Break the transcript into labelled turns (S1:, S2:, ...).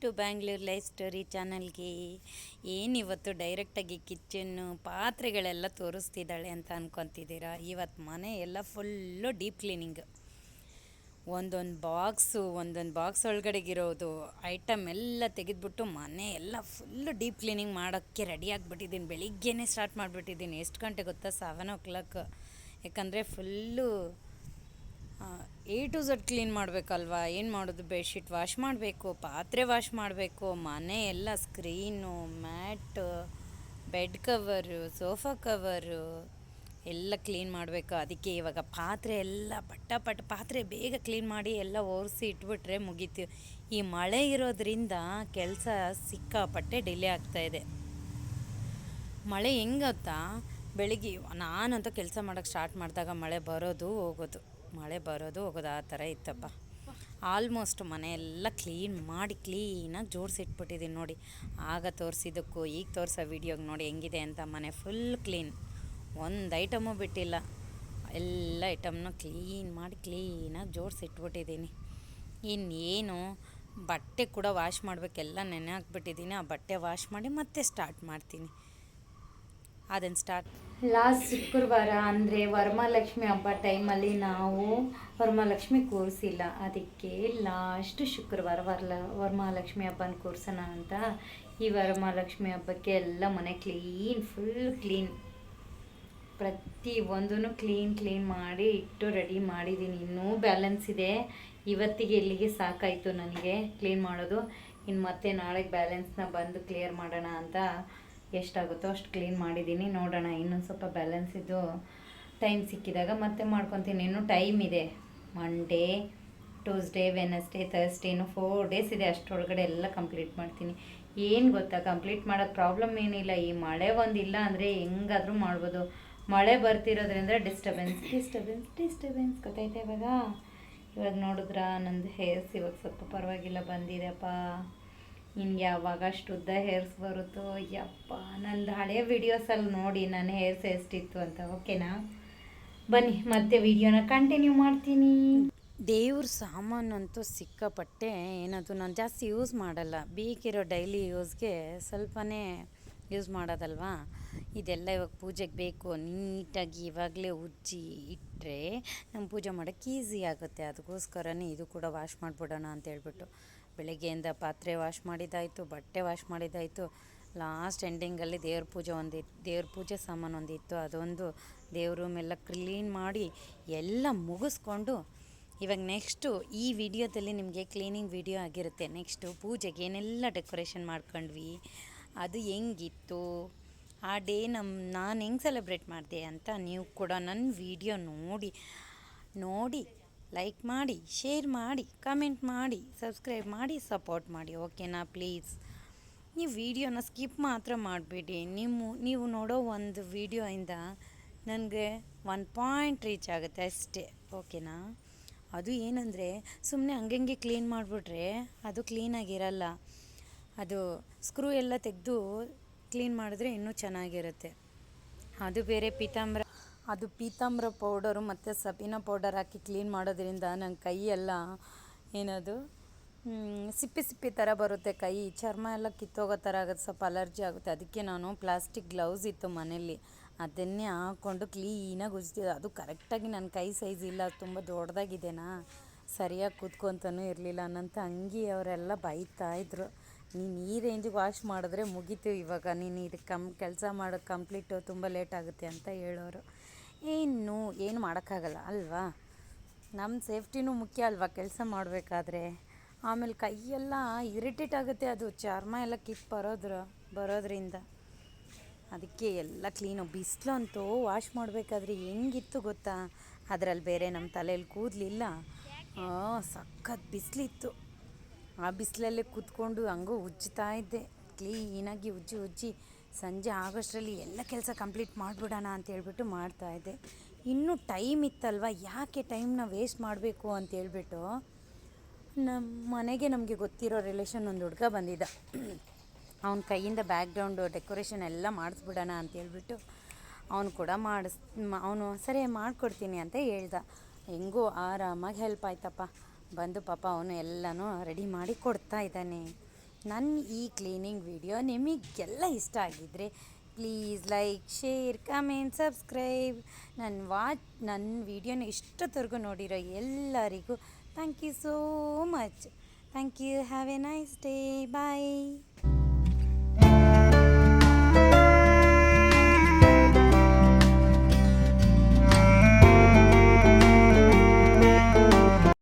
S1: To Bangalore life story ಚಾನಲ್ಗೆ ಏನಿವತ್ತು ಡೈರೆಕ್ಟಾಗಿ ಕಿಚನ್ನು ಪಾತ್ರೆಗಳೆಲ್ಲ ತೋರಿಸ್ತಿದ್ದಾಳೆ ಅಂತ ಅನ್ಕೊತಿದ್ದೀರಾ? ಇವತ್ತು ಮನೆ ಎಲ್ಲ ಫುಲ್ಲು ಡೀಪ್ ಕ್ಲೀನಿಂಗ್ ಒಂದೊಂದು ಬಾಕ್ಸು ಒಂದೊಂದು ಬಾಕ್ಸ್ ಒಳಗಡೆಗಿರೋದು ಐಟಮ್ ಎಲ್ಲ ತೆಗೆದ್ಬಿಟ್ಟು ಮನೆ ಎಲ್ಲ ಫುಲ್ಲು ಡೀಪ್ ಕ್ಲೀನಿಂಗ್ ಮಾಡೋಕ್ಕೆ ರೆಡಿ ಆಗಿಬಿಟ್ಟಿದ್ದೀನಿ. ಬೆಳಿಗ್ಗೆನೇ ಸ್ಟಾರ್ಟ್ ಮಾಡಿಬಿಟ್ಟಿದ್ದೀನಿ. ಎಷ್ಟು ಗಂಟೆ ಗೊತ್ತಾ? ಸೆವೆನ್ ಓ ಕ್ಲಾಕ್ ಯಾಕಂದರೆ full A to Z clean ಮಾಡಬೇಕಲ್ವಾ? ಏನು ಮಾಡೋದು? ಬೆಡ್ಶೀಟ್ ವಾಶ್ ಮಾಡಬೇಕು, ಪಾತ್ರೆ ವಾಶ್ ಮಾಡಬೇಕು, ಮನೆ ಎಲ್ಲ screen mat bed cover sofa cover ಎಲ್ಲ ಕ್ಲೀನ್ ಮಾಡಬೇಕು. ಅದಕ್ಕೆ ಇವಾಗ ಪಾತ್ರೆ ಎಲ್ಲ ಪಟ್ಟ ಪಟ್ಟ ಪಾತ್ರೆ ಬೇಗ ಕ್ಲೀನ್ ಮಾಡಿ ಎಲ್ಲ ಒರೆಸಿ ಇಟ್ಬಿಟ್ರೆ ಮುಗೀತು. ಈ ಮಳೆ ಇರೋದ್ರಿಂದ ಕೆಲಸ ಸಿಕ್ಕಾಪಟ್ಟೆ ಡಿಲೇ ಆಗ್ತಾಯಿದೆ ಮಳೆ ಹೆಂಗತ್ತಾ? ಗೊತ್ತಾ ಬೆಳಿಗ್ಗೆ ನಾನಂತೂ ಕೆಲಸ ಮಾಡೋಕ್ಕೆ ಸ್ಟಾರ್ಟ್ ಮಾಡಿದಾಗ ಮಳೆ ಬರೋದು ಹೋಗೋದು. ಮಳೆ ಬರೋದು ಹೋಗೋದು ಆ ಥರ ಇತ್ತಪ್ಪ. ಆಲ್ಮೋಸ್ಟ್ ಮನೆಯೆಲ್ಲ ಕ್ಲೀನ್ ಮಾಡಿ ಕ್ಲೀನಾಗಿ ಜೋಡಿಸಿಟ್ಬಿಟ್ಟಿದ್ದೀನಿ ನೋಡಿ. ಆಗ ತೋರಿಸಿದ್ದಕ್ಕೂ ಈಗ ತೋರಿಸೋ ವೀಡಿಯೋಗೆ ನೋಡಿ ಹೆಂಗಿದೆ ಅಂತ ಮನೆ ಫುಲ್ ಕ್ಲೀನ್ ಒಂದು ಐಟಮು ಬಿಟ್ಟಿಲ್ಲ. ಎಲ್ಲ ಐಟಮ್ನು ಕ್ಲೀನ್ ಮಾಡಿ ಕ್ಲೀನಾಗಿ ಜೋಡಿಸಿಟ್ಬಿಟ್ಟಿದ್ದೀನಿ ಇನ್ನೇನು ಬಟ್ಟೆ ಕೂಡ ವಾಶ್ ಮಾಡಬೇಕೆಲ್ಲ ನೆನೆ ಹಾಕ್ಬಿಟ್ಟಿದ್ದೀನಿ ಆ ಬಟ್ಟೆ ವಾಶ್ ಮಾಡಿ ಮತ್ತೆ ಸ್ಟಾರ್ಟ್ ಮಾಡ್ತೀನಿ. ಅದನ್ನು ಸ್ಟಾರ್ಟ್
S2: ಲಾಸ್ಟ್ ಶುಕ್ರವಾರ ಅಂದರೆ ವರಮಹಾಲಕ್ಷ್ಮಿ ಹಬ್ಬ ಟೈಮಲ್ಲಿ ನಾವು ವರಮಹಾಲಕ್ಷ್ಮಿ ಕೂರಿಸಿಲ್ಲ. ಅದಕ್ಕೆ ಲಾಸ್ಟ್ ಶುಕ್ರವಾರ ವರಲ, ವರಮಹಾಲಕ್ಷ್ಮಿ ಹಬ್ಬನ ಕೂರಿಸೋಣ ಅಂತ ಈ ವರಮಹಾಲಕ್ಷ್ಮಿ ಹಬ್ಬಕ್ಕೆ ಎಲ್ಲ ಮನೆ ಕ್ಲೀನ್ ಫುಲ್ ಕ್ಲೀನ್ ಪ್ರತಿ ಒಂದೂ ಕ್ಲೀನ್ ಕ್ಲೀನ್ ಮಾಡಿ ಇಟ್ಟು ರೆಡಿ ಮಾಡಿದ್ದೀನಿ ಇನ್ನೂ ಬ್ಯಾಲೆನ್ಸ್ ಇದೆ. ಇವತ್ತಿಗೆ ಇಲ್ಲಿಗೆ ಸಾಕಾಯಿತು ನನಗೆ ಕ್ಲೀನ್ ಮಾಡೋದು. ಇನ್ನು ಮತ್ತೆ ನಾಳೆಗೆ ಬ್ಯಾಲೆನ್ಸ್ನ ಬಂದು ಕ್ಲಿಯರ್ ಮಾಡೋಣ ಅಂತ ಎಷ್ಟಾಗುತ್ತೋ ಅಷ್ಟು ಕ್ಲೀನ್ ಮಾಡಿದ್ದೀನಿ ನೋಡೋಣ, ಇನ್ನೊಂದು ಸ್ವಲ್ಪ ಬ್ಯಾಲೆನ್ಸ್ ಇದ್ದು ಟೈಮ್ ಸಿಕ್ಕಿದಾಗ ಮತ್ತೆ ಮಾಡ್ಕೊತೀನಿ. ಇನ್ನೂ ಟೈಮ್ ಇದೆ. ಮಂಡೇ ಟ್ಯೂಸ್ಡೇ ವೆನಸ್ಡೇ ಥರ್ಸ್ಡೇನು ಫೋರ್ ಡೇಸ್ ಇದೆ. ಅಷ್ಟರೊಳಗಡೆ ಎಲ್ಲ ಕಂಪ್ಲೀಟ್ ಮಾಡ್ತೀನಿ. ಏನು ಗೊತ್ತಾ? ಕಂಪ್ಲೀಟ್ ಮಾಡೋಕ್ಕೆ ಪ್ರಾಬ್ಲಮ್ ಏನಿಲ್ಲ. ಈ ಮಳೆ ಒಂದಿಲ್ಲ ಅಂದರೆ ಹೆಂಗಾದರೂ ಮಾಡ್ಬೋದು. ಮಳೆ ಬರ್ತಿರೋದ್ರಿಂದ ಡಿಸ್ಟರ್ಬೆನ್ಸ್ ಡಿಸ್ಟರ್ಬೆನ್ಸ್ ಡಿಸ್ಟರ್ಬೆನ್ಸ್ ಗೊತ್ತಾಯ್ತಾ ಇವಾಗ? ಇವಾಗ ನೋಡಿದ್ರ? ನಂದು ಹೇರ್ಸ್ ಇವಾಗ ಸ್ವಲ್ಪ ಪರವಾಗಿಲ್ಲ ಬಂದಿದೆಪ್ಪ ಇನ್ನು ಯಾವಾಗ ಅಷ್ಟು ಉದ್ದ ಹೇರ್ಸ್ ಬರುತ್ತೋ, ಯಪ್ಪ, ನಂದು ಹಳೆಯ ವಿಡಿಯೋಸಲ್ಲಿ ನೋಡಿ ನನ್ನ ಹೇರ್ಸ್ ಎಷ್ಟಿತ್ತು ಅಂತ ಓಕೆನಾ ಬನ್ನಿ, ಮತ್ತೆ ವಿಡಿಯೋನ ಕಂಟಿನ್ಯೂ ಮಾಡ್ತೀನಿ.
S1: ದೇವ್ರ ಸಾಮಾನಂತೂ ಸಿಕ್ಕಾಪಟ್ಟೆ ಏನದು ನಾನು ಜಾಸ್ತಿ ಯೂಸ್ ಮಾಡಲ್ಲ. ಬೇಕಿರೋ ಡೈಲಿ ಯೂಸ್ಗೆ ಸ್ವಲ್ಪನೇ ಯೂಸ್ ಮಾಡೋದಲ್ವಾ? ಇದೆಲ್ಲ ಇವಾಗ ಪೂಜೆಗೆ ಬೇಕು, ನೀಟಾಗಿ ಇವಾಗಲೇ ಉಜ್ಜಿ ಇಟ್ಟರೆ ನಮ್ಮ ಪೂಜೆ ಮಾಡೋಕ್ಕೆ ಈಸಿ ಆಗುತ್ತೆ. ಅದಕ್ಕೋಸ್ಕರನೇ ಇದು ಕೂಡ ವಾಶ್ ಮಾಡಿಬಿಡೋಣ ಅಂತ ಹೇಳ್ಬಿಟ್ಟು. ಬೆಳಗ್ಗೆಯಿಂದ ಪಾತ್ರೆ ವಾಶ್ ಮಾಡಿದ್ದಾಯಿತು, ಬಟ್ಟೆ ವಾಶ್ ಮಾಡಿದ್ದಾಯಿತು. ಲಾಸ್ಟ್ ಎಂಡಿಂಗಲ್ಲಿ ದೇವ್ರ ಪೂಜೆ ಒಂದಿತ್ತು ದೇವ್ರ ಪೂಜೆ ಸಾಮಾನು ಒಂದಿತ್ತು. ಅದೊಂದು ದೇವ್ರ ಎಲ್ಲ ಕ್ಲೀನ್ ಮಾಡಿ ಎಲ್ಲ ಮುಗಿಸ್ಕೊಂಡು ಇವಾಗ ನೆಕ್ಸ್ಟು ಈ ವಿಡಿಯೋದಲ್ಲಿ ನಿಮಗೆ ಕ್ಲೀನಿಂಗ್ ವಿಡಿಯೋ ಆಗಿರುತ್ತೆ. ನೆಕ್ಸ್ಟು ಪೂಜೆಗೆ ಏನೆಲ್ಲ ಡೆಕೋರೇಷನ್ ಮಾಡ್ಕೊಂಡ್ವಿ, ಅದು ಹೆಂಗಿತ್ತು, ಆ ಡೇ ನಮ್ಮ ನಾನು ಹೆಂಗೆ ಸೆಲೆಬ್ರೇಟ್ ಮಾಡಿದೆ ಅಂತ ನೀವು ಕೂಡ ನನ್ನ ವಿಡಿಯೋ ನೋಡಿ ನೋಡಿ ಲೈಕ್ ಮಾಡಿ ಶೇರ್ ಮಾಡಿ ಕಮೆಂಟ್ ಮಾಡಿ ಸಬ್ಸ್ಕ್ರೈಬ್ ಮಾಡಿ ಸಪೋರ್ಟ್ ಮಾಡಿ ಓಕೆನಾ ಪ್ಲೀಸ್ ನೀವು ವೀಡಿಯೋನ ಸ್ಕಿಪ್ ಮಾತ್ರ ಮಾಡಬೇಡಿ. ನಿಮ್ಮ, ನೀವು ನೋಡೋ ಒಂದು ವಿಡಿಯೋಯಿಂದ ನನಗೆ ಒನ್ ಪಾಯಿಂಟ್ ರೀಚ್ ಆಗುತ್ತೆ ಅಷ್ಟೇ ಓಕೆನಾ ಅದು ಏನಂದರೆ ಸುಮ್ಮನೆ ಹಂಗಂಗೆ ಕ್ಲೀನ್ ಮಾಡಿಬಿಟ್ರೆ ಅದು ಕ್ಲೀನಾಗಿರಲ್ಲ ಅದು ಸ್ಕ್ರೂ ಎಲ್ಲ ತೆಗೆದು ಕ್ಲೀನ್ ಮಾಡಿದ್ರೆ ಇನ್ನೂ ಚೆನ್ನಾಗಿರುತ್ತೆ. ಅದು ಬೇರೆ ಪೀತಾಂಬರ ಅದು ಪೀತಾಂಬರ ಪೌಡರು ಮತ್ತು ಸಬೀನ ಪೌಡರ್ ಹಾಕಿ ಕ್ಲೀನ್ ಮಾಡೋದ್ರಿಂದ ನನ್ನ ಕೈಯೆಲ್ಲ ಏನದು ಸಿಪ್ಪೆ ಸಿಪ್ಪಿ ಥರ ಬರುತ್ತೆ ಕೈ. ಚರ್ಮ ಎಲ್ಲ ಕಿತ್ತೋಗೋ ಥರ ಆಗುತ್ತೆ, ಸ್ವಲ್ಪ ಅಲರ್ಜಿ ಆಗುತ್ತೆ. ಅದಕ್ಕೆ ನಾನು ಪ್ಲಾಸ್ಟಿಕ್ ಗ್ಲೌಸ್ ಇತ್ತು ಮನೇಲಿ ಅದನ್ನೇ ಹಾಕ್ಕೊಂಡು ಕ್ಲೀನಾಗಿ ಉಜ್ತಿದ್ದೆ. ಅದು ಕರೆಕ್ಟಾಗಿ ನನ್ನ ಕೈ ಸೈಜ್ ಇಲ್ಲ ತುಂಬ ದೊಡ್ಡದಾಗಿದೆನಾ? ಸರಿಯಾಗಿ ಕೂತ್ಕೊತನೂ ಇರಲಿಲ್ಲ. ನನ್ನ ಅಂಗಿ ಅವರೆಲ್ಲ ಬೈತಾ ಇದ್ರು. ನೀನು ಈ ರೇಂಜಿಗೆ ವಾಶ್ ಮಾಡಿದ್ರೆ ಮುಗೀತು ಇವಾಗ. ನೀನು ಇದು ಕಮ್, ಕೆಲಸ ಮಾಡೋದು ಕಂಪ್ಲೀಟು, ತುಂಬ ಲೇಟ್ ಆಗುತ್ತೆ ಅಂತ ಹೇಳೋರು. ಇನ್ನು ಏನು ಮಾಡೋಕ್ಕಾಗಲ್ಲ, ಅಲ್ವಾ? ನಮ್ಮ ಸೇಫ್ಟಿನೂ ಮುಖ್ಯ ಅಲ್ವಾ ಕೆಲಸ ಮಾಡಬೇಕಾದ್ರೆ? ಆಮೇಲೆ ಕೈಯೆಲ್ಲ ಇರಿಟೇಟ್ ಆಗುತ್ತೆ ಅದು, ಚರ್ಮ ಎಲ್ಲ ಕಿತ್ತು ಬರೋದ್ರ, ಬರೋದ್ರಿಂದ. ಅದಕ್ಕೆ ಎಲ್ಲ ಕ್ಲೀನು ಬಿಸಿಲಂತೂ ವಾಶ್ ಮಾಡಬೇಕಾದ್ರೆ ಹೆಂಗಿತ್ತು ಗೊತ್ತಾ? ಅದರಲ್ಲಿ ಬೇರೆ ನಮ್ಮ ತಲೆಯಲ್ಲಿ ಕೂದಲಿಲ್ಲ. ಸಖತ್ ಬಿಸಿಲಿತ್ತು. ಆ ಬಿಸಿಲಲ್ಲೇ ಕೂತ್ಕೊಂಡು ಹಂಗೂ ಉಜ್ಜ್ತಾ ಇದ್ದೆ. ಕ್ಲೀನಾಗಿ ಉಜ್ಜಿ ಉಜ್ಜಿ. ಸಂಜೆ ಆಗೋಷ್ಟರಲ್ಲಿ ಎಲ್ಲ ಕೆಲಸ ಕಂಪ್ಲೀಟ್ ಮಾಡಿಬಿಡೋಣ ಅಂತ ಹೇಳ್ಬಿಟ್ಟು ಮಾಡ್ತಾಯಿದ್ದೆ ಇನ್ನೂ ಟೈಮ್ ಇತ್ತಲ್ವ? ಯಾಕೆ ಟೈಮ್ನ ವೇಸ್ಟ್ ಮಾಡಬೇಕು ಅಂತ ಹೇಳ್ಬಿಟ್ಟು ನಮ್ಮ ಮನೆಗೆ ನಮಗೆ ಗೊತ್ತಿರೋ ರಿಲೇಷನ್ ಒಂದು ಹುಡುಗ ಬಂದಿದ್ದ. ಅವನ ಕೈಯಿಂದ ಬ್ಯಾಕ್ಗ್ರೌಂಡು ಡೆಕೋರೇಷನ್ ಎಲ್ಲ ಮಾಡಿಸ್ಬಿಡೋಣ ಅಂತ ಹೇಳ್ಬಿಟ್ಟು ಅವನು ಕೂಡ ಮಾಡಿಸ್ ಅವನು ಸರಿ ಮಾಡಿಕೊಡ್ತೀನಿ ಅಂತ ಹೇಳ್ದ. ಹೆಂಗೂ ಆರಾಮಾಗಿ ಹೆಲ್ಪ್ ಆಯ್ತಪ್ಪ. ಬಂದು ಪಾಪ ಅವನು ಎಲ್ಲನೂ ರೆಡಿ ಮಾಡಿ ಕೊಡ್ತಾ ಇದ್ದಾನೆ. ನನ್ನ ಈ ಕ್ಲೀನಿಂಗ್ ವಿಡಿಯೋ ನಿಮಗೆಲ್ಲ ಇಷ್ಟ ಆಗಿದ್ದರೆ please like share comment subscribe ನನ್ನ ವಾಚ್ ನನ್ನ ವಿಡಿಯೋನ ಇಷ್ಟೊತ್ತವರೆಗೂ ನೋಡಿರೋ ಎಲ್ಲರಿಗೂ thank you so much thank you have a nice day bye